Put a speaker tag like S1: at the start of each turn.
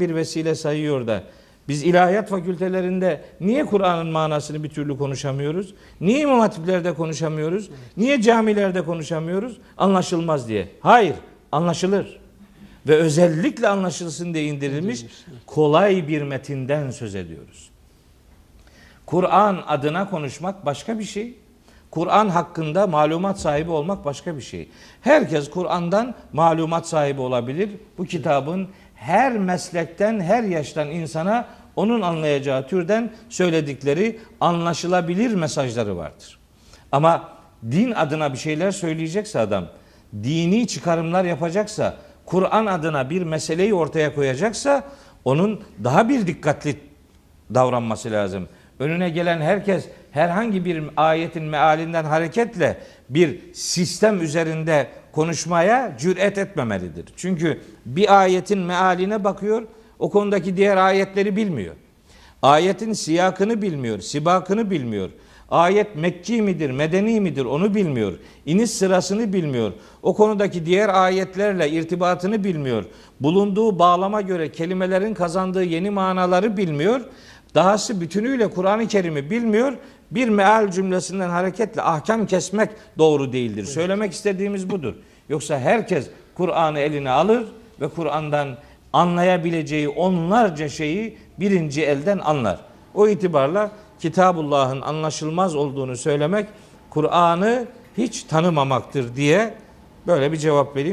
S1: bir vesile sayıyor da biz ilahiyat fakültelerinde niye Kur'an'ın manasını bir türlü konuşamıyoruz? Niye imam hatiplerde konuşamıyoruz? Niye camilerde konuşamıyoruz? Anlaşılmaz diye. Hayır, anlaşılır. Ve özellikle anlaşılsın diye indirilmiş kolay bir metinden söz ediyoruz. Kur'an adına konuşmak başka bir şey. Kur'an hakkında malumat sahibi olmak başka bir şey. Herkes Kur'an'dan malumat sahibi olabilir. Bu kitabın her meslekten, her yaştan insana onun anlayacağı türden söyledikleri anlaşılabilir mesajları vardır. Ama din adına bir şeyler söyleyecekse adam, dini çıkarımlar yapacaksa, Kur'an adına bir meseleyi ortaya koyacaksa onun daha bir dikkatli davranması lazım. Önüne gelen herkes herhangi bir ayetin mealinden hareketle bir sistem üzerinde konuşmaya cüret etmemelidir. Çünkü bir ayetin mealine bakıyor, o konudaki diğer ayetleri bilmiyor. Ayetin siyakını bilmiyor, sibakını bilmiyor. Ayet Mekki midir, Medeni midir onu bilmiyor. İniş sırasını bilmiyor. O konudaki diğer ayetlerle irtibatını bilmiyor. Bulunduğu bağlama göre kelimelerin kazandığı yeni manaları bilmiyor. Dahası bütünüyle Kur'an-ı Kerim'i bilmiyor. Bir meal cümlesinden hareketle ahkam kesmek doğru değildir. Söylemek istediğimiz budur. Yoksa herkes Kur'an'ı eline alır ve Kur'an'dan anlayabileceği onlarca şeyi birinci elden anlar. O itibarla Kitabullah'ın anlaşılmaz olduğunu söylemek Kur'an'ı hiç tanımamaktır diye böyle bir cevap vereyim.